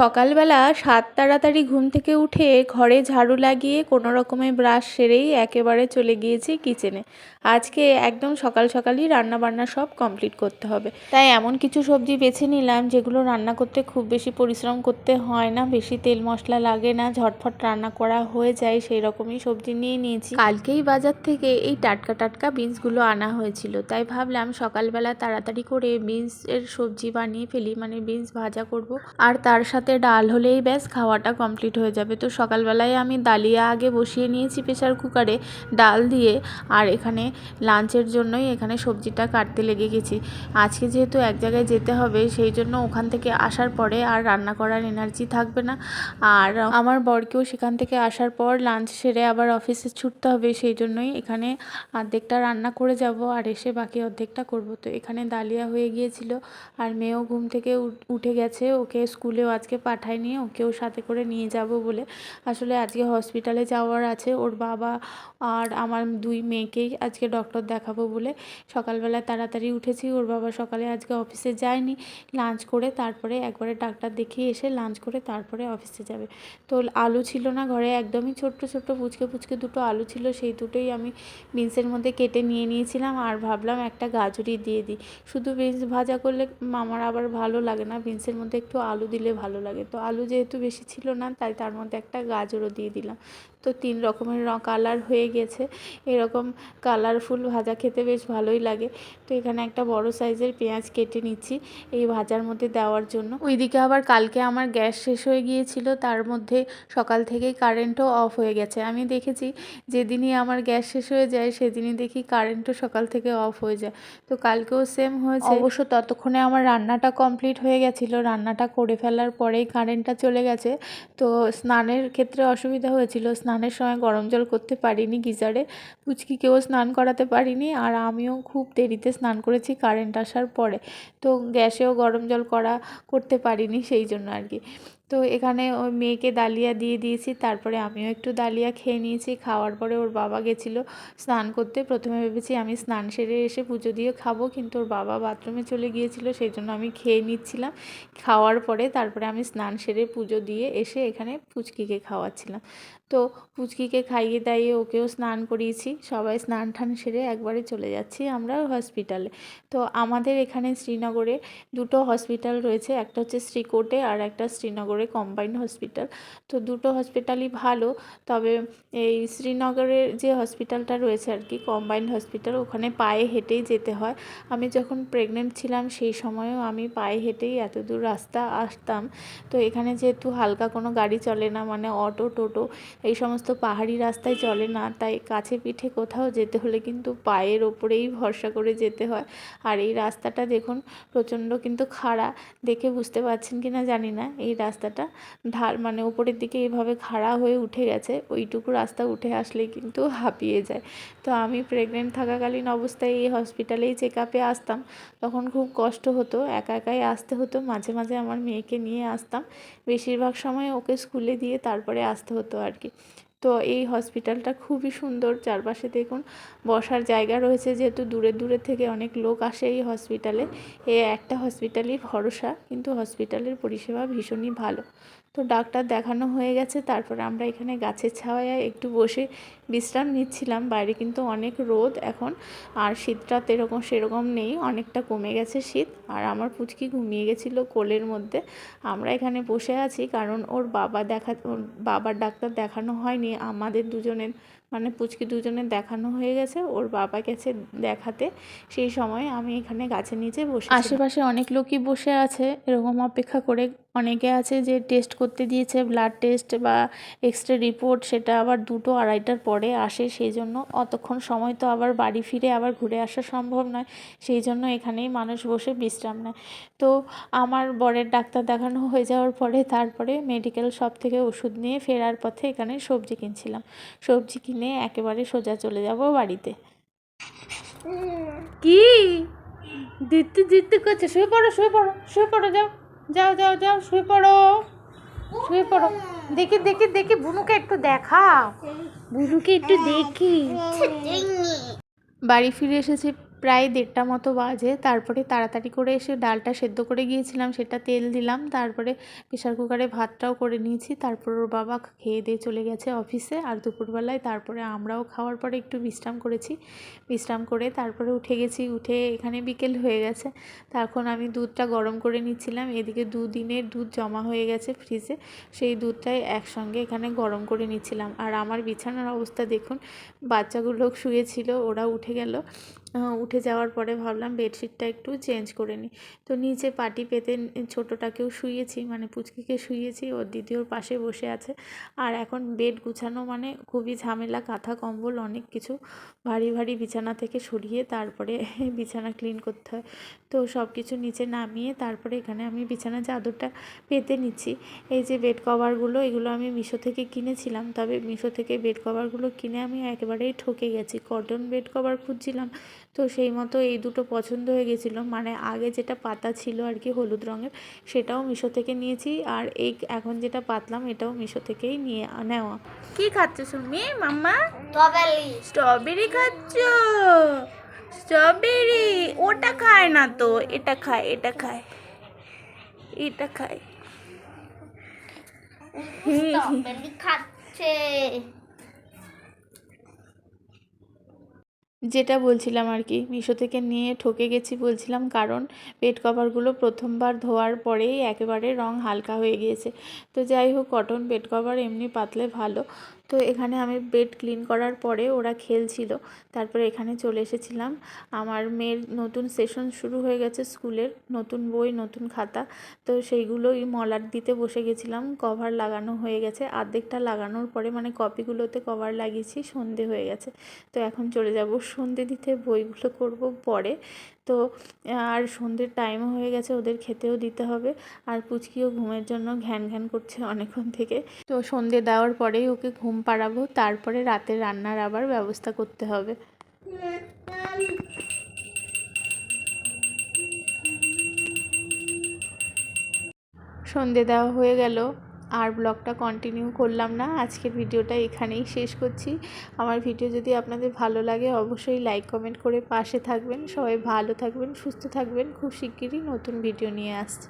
সকালবেলা সাত তাড়াতাড়ি ঘুম থেকে উঠে ঘরে ঝাড়ু লাগিয়ে কোনো রকমে ব্রাশ সেরেই একেবারে চলে গিয়েছি কিচেনে। আজকে একদম সকাল সকালই রান্না বান্না সব কমপ্লিট করতে হবে। তাই এমন কিছু সবজি বেছে নিলাম, যেগুলো রান্না করতে খুব বেশি পরিশ্রম করতে হয় না, বেশি তেল মশলা লাগে না, ঝটফট রান্না করা হয়ে যায়, সেই রকমই সবজি নিয়ে নিয়েছি। কালকেই বাজার থেকে এই টাটকা টাটকা বিনসগুলো আনা হয়েছিল, তাই ভাবলাম সকালবেলা তাড়াতাড়ি করে বিনস এর সবজি বানিয়ে ফেলি মানে বিনস ভাজা করব। আর তার সাথে ডাল হলেই ব্যাস খাওয়াটা কমপ্লিট হয়ে যাবে। তো সকালবেলায় আমি ডালিয়া আগে বসিয়ে নিয়েছি প্রেশার কুকারে ডাল দিয়ে আর এখানে লাঞ্চের জন্যই এখানে সবজিটা কাটতে লেগে গেছি। আজকে যেহেতু এক জায়গায় যেতে হবে সেই জন্য ওখান থেকে আসার পরে আর রান্না করার এনার্জি থাকবে না। আর আমার বরকেও সেখান থেকে আসার পর লাঞ্চ সেরে আবার অফিসে ছুটতে হবে সেই জন্যই এখানে অর্ধেকটা রান্না করে যাব আর এসে বাকি অর্ধেকটা করব। তো এখানে ডালিয়া হয়ে গিয়েছিল আর মেয়েও ঘুম থেকে উঠ- গেছে। ওকে স্কুলেও আজকে পাঠায়নি, ওকেও সাথে করে নিয়ে যাব বলে। আসলে আজকে হসপিটালে যাওয়ার আছে, ওর বাবা আর আমার দুই মেয়েকেই আজকে ডক্টর দেখাবো বলে। সকালবেলা তাড়াতাড়ি উঠেছি, ওর বাবা সকালে আজকে অফিসে যায়নি। লাঞ্চ করে তারপরে একবারে ডাক্তার দেখিয়ে এসে লাঞ্চ করে তারপরে অফিসে যাবে। তো আলু ছিল না ঘরে, একদমই ছোট্ট ছোট্ট, পুচকে পুচকে দুটো আলু ছিল, সেই দুটোই আমি বিনসের মধ্যে কেটে নিয়ে নিয়েছিলাম আর ভাবলাম একটা গাজরই দিয়ে দিই। শুধু বিনস ভাজা করলে আমার আবার ভালো লাগে না বিনসের মধ্যে একটু আলু দিলে ভালো লাগে তো আলু যেহেতু বেশি ছিল না তাই তার মধ্যে একটা গাজরও দিয়ে দিলাম তো তিন রকমের কালার হয়ে গেছে। এরকম কালারফুল ভাজা খেতে বেশ ভালোই লাগে। তো এখানে একটা বড় সাইজের পেঁয়াজ কেটে নিচ্ছি এই ভাজার মধ্যে দেওয়ার জন্য। ওইদিকে আবার কালকে আমার গ্যাস শেষ হয়ে গিয়েছিল, তার মধ্যে সকাল থেকেই কারেন্টও অফ হয়ে গেছে। আমি দেখেছি যেদিনই আমার গ্যাস শেষ হয়ে যায়, সেদিনই দেখি কারেন্টও সকাল থেকে অফ হয়ে যায়। তো কালকেও সেম হয়েছে। অবশ্য ততক্ষণে আমার রান্নাটা কমপ্লিট হয়ে গেছিল। রান্নাটা করে ফেলার পরেই কারেন্টটা চলে গেছে। তো স্নানের ক্ষেত্রে অসুবিধা হয়েছিল। স্নানের সময় গরম জল করতে পারিনি গিজারে। পুচকিকেও স্নান করাতে পারিনি আর আমিও খুব দেরিতে স্নান করেছি কারেন্ট আসার পরে। তো গ্যাসেও গরম জল করা, করতে পারিনি সেই জন্য আর কি। তো এখানে ওই মেয়েকে ডালিয়া দিয়ে দিয়েছি, তারপরে আমিও একটু ডালিয়া খেয়ে নিয়েছি। খাওয়ার পরে ওর বাবা গেছিল স্নান করতে। প্রথমে ভেবেছি আমি স্নান সেরে এসে পুজো দিয়ে খাব, কিন্তু ওর বাবা বাথরুমে চলে গিয়েছিল সেই জন্য আমি খেয়ে নিচ্ছিলাম। খাওয়ার পরে তারপরে আমি স্নান সেরে পুজো দিয়ে এসে এখানে পুচকিকে খাওয়াচ্ছিলাম। তো পুচকিকে খাইয়ে দাইয়ে ওকেও স্নান করিয়েছি। সবাই স্নান টান সেরে একবারে চলে যাচ্ছি আমরা হসপিটালে। তো আমাদের এখানে শ্রীনগরে দুটো হসপিটাল রয়েছে, একটা হচ্ছে শ্রীকোটে আর একটা শ্রীনগরে কম্বাইন্ড হসপিটাল তো দুটো হসপিটালই ভালো, তবে এই শ্রীনগরের যে হসপিটালটা রয়েছে আর কি কম্বাইন্ড হসপিটাল ওখানে পায়ে হেঁটেই যেতে হয়। আমি যখন প্রেগনেন্ট ছিলাম, সেই সময়ও আমি পায়ে হেঁটেই এত দূর রাস্তা আসতাম। তো এখানে যেহেতু হালকা কোনো গাড়ি চলে না মানে অটো, টোটো, এই সমস্ত পাহাড়ি রাস্তায় চলে না, তাই কাছে পিঠে কোথাও যেতে হলে কিন্তু পায়ের ওপরেই ভরসা করে যেতে হয়। আর এই রাস্তাটা দেখুন, প্রচণ্ড কিন্তু খাড়া। দেখে বুঝতে পারছেন কি না জানি না, এই রাস্তাটা। ঢাল মানে উপরের দিকে এভাবে খাড়া হয়ে উঠে গেছে, ওইটুকু রাস্তা উঠে আসলেই কিন্তু হাঁপিয়ে যায়। তো আমি প্রেগনেন্ট থাকাকালীন অবস্থায় এই হসপিটালেই চেক আপে আসতাম। তখন খুব কষ্ট হতো, একা একাই আসতে হতো, মাঝে মাঝে আমার মেয়েকে নিয়ে আসতাম। বেশিরভাগ সময় ওকে স্কুলে দিয়ে তারপরে আসতে হতো আর কি। তো এই হসপিটালটা খুবই সুন্দর। চারপাশে দেখুন, বসার জায়গা রয়েছে, যেহেতু দূরে দূরে থেকে অনেক লোক আসে এই হসপিটালে এ একটা হসপিটালই ভরসা, কিন্তু হসপিটালের পরিষেবা ভীষণই ভালো। তো ডাক্তার দেখানো হয়ে গেছে, তারপরে আমরা এখানে গাছের ছাওয়ায় একটু বসে বিশ্রাম নিচ্ছিলাম। বাইরে কিন্তু অনেক রোদ এখন, আর শীতটা তো এরকম সেরকম নেই, অনেকটা কমে গেছে শীত। আর আমার পুচকি ঘুমিয়ে গেছিল কোলের মধ্যে। আমরা এখানে বসে আছি, কারণ ওর বাবা দেখা, ওর বাবার ডাক্তার দেখানো হয়নি আমাদের দুজনের মানে পুচকি দুজনের দেখানো হয়ে গেছে, ওর বাবা গেছে দেখাতে। সেই সময় আমি এখানে গাছের নিচে বসে আশেপাশে অনেক লোকই বসে আছে, এরকম অপেক্ষা করে অনেকে আছে যে টেস্ট করতে দিয়েছে ব্লাড টেস্ট বা এক্সরে রিপোর্ট সেটা আবার দুটো আড়াইটার পরে আসে সেই জন্য অতক্ষণ সময় তো আবার বাড়ি ফিরে আবার ঘুরে আসা সম্ভব নয় সেই জন্য এখানেই মানুষ বসে বিশ্রাম নেয়। তো আমার বরের ডাক্তার দেখানো হয়ে যাওয়ার পরে তারপরে মেডিকেল শপ থেকে ওষুধ নিয়ে ফেরার পথে এখানে সবজি কিনছিলাম। সবজি কিনে একেবারে সোজা চলে যাব বাড়িতে। কি? দিতে দিতে করছে শুয়ে পড়ো শুয়ে পড়ো শুয়ে পড়ো যাও। যাও যাও যাও শুয়ে পড়ো। শুয়ে পড়ো। দেখি দেখি দেখি বুনুকে একটু দেখা বুনুকে একটু দেখি। বাড়ি ফিরে এসেছি প্রায় দেড়টা মতো বাজে। তারপরে তাড়াতাড়ি করে এসে ডালটা সেদ্ধ করে গিয়েছিলাম, সেটা তেল দিলাম। তারপরে প্রেশার কুকারে ভাতটাও করে নিয়েছি। তারপর ওর বাবা খেয়ে দিয়ে চলে গেছে অফিসে। আর দুপুরবেলায় তারপরে আমরাও খাওয়ার পরে একটু বিশ্রাম করেছি। বিশ্রাম করে তারপরে উঠে গেছি। উঠে এখানে বিকেল হয়ে গেছে। তখন আমি দুধটা গরম করে নিচ্ছিলাম। এদিকে দুদিনের দুধ জমা হয়ে গেছে ফ্রিজে। সেই দুধটাই একসঙ্গে এখানে গরম করে নিচ্ছিলাম। আর আমার বিছানার অবস্থা দেখুন বাচ্চাগুলো শুয়েছিল, ওরা উঠে গেল। উঠে যাওয়ার পরে ভাবলাম বেডশিটটা একটু চেঞ্জ করে নিই। তো নিচে পাটি পেতে ছোটোটাকেও শুয়েছি মানে পুচকিকে শুয়েছি ওর দিদি ওর পাশে বসে আছে। আর এখন বেড গুছানো মানে খুবই ঝামেলা, কাঁথা, কম্বল অনেক কিছু ভারী ভারী বিছানা থেকে সরিয়ে তারপরে বিছানা ক্লিন করতে হয়। তো সব কিছু নিচে নামিয়ে তারপরে এখানে আমি বিছানা চাদরটা পেতে নিচ্ছি। এই যে বেড কভারগুলো, এগুলো আমি মিশো থেকে কিনেছিলাম, তবে মিশো থেকে বেড কভারগুলো কিনে আমি একেবারেই ঠকে গেছি। কটন বেড কভার খুঁজছিলাম তো সেই মতো এই দুটো পছন্দ হয়ে গেছিল। মানে আগে যেটা পাতা ছিল আর কি হলুদ রঙের সেটাও মিশো থেকে নিয়েছি। আর এই এখন যেটা পাতলাম এটাও মিশো থেকেই নিয়ে নেওয়া। কি খাচ্ছ সুমি? মাম্মা? স্ট্রবেরি। স্ট্রবেরি খাচ্ছ? স্ট্রবেরি? ওটা খায় না তো। এটা খায় এটা খায়। এটা খায়। খাচ্ছে। যেটা বলছিলাম আর কি, মিশো থেকে নিয়ে ঠকে গেছি বলছিলাম, কারণ বেড কভারগুলো প্রথমবার ধোয়ার পরেই একেবারে রং হালকা হয়ে গিয়েছে। তো যাই হোক, কটন বেড কভার এমনি পাতলে ভালো। তো এখানে আমি বেড ক্লিন করার পরে ওরা খেলছিল। তারপরে এখানে চলে এসেছিলাম। আমার মেয়ের নতুন সেশন শুরু হয়ে গেছে স্কুলের, নতুন বই, নতুন খাতা। তো সেইগুলোই মলার দিতে বসে গেছিলাম। কভার লাগানো হয়ে গেছে। অর্ধেকটা লাগানোর পরে মানে কপিগুলোতে কভার লাগিয়েছি, সন্ধে হয়ে গেছে। তো এখন চলে যাব সন্ধে দিতে বইগুলো করব পরে। তো, আর সন্ধ্যের টাইমও হয়ে গেছে, ওদের খেতেও দিতে হবে। আর পুচকিও ঘুমের জন্য ঘ্যান ঘ্যান করছে অনেকক্ষণ থেকে। তো সন্ধে দেওয়ার পরেই ওকে ঘুম পাড়াবো, তারপরে রাতে রান্নার আবার ব্যবস্থা করতে হবে। সন্ধে দেওয়া হয়ে গেল। আর ব্লগটা কন্টিনিউ করলাম না। আজকের ভিডিওটা এখানেই শেষ করছি। আমার ভিডিও যদি আপনাদের ভালো লাগে, অবশ্যই লাইক কমেন্ট করে পাশে থাকবেন। সবাই ভালো থাকবেন, সুস্থ থাকবেন। খুব শিগগিরই নতুন ভিডিও নিয়ে আসছি।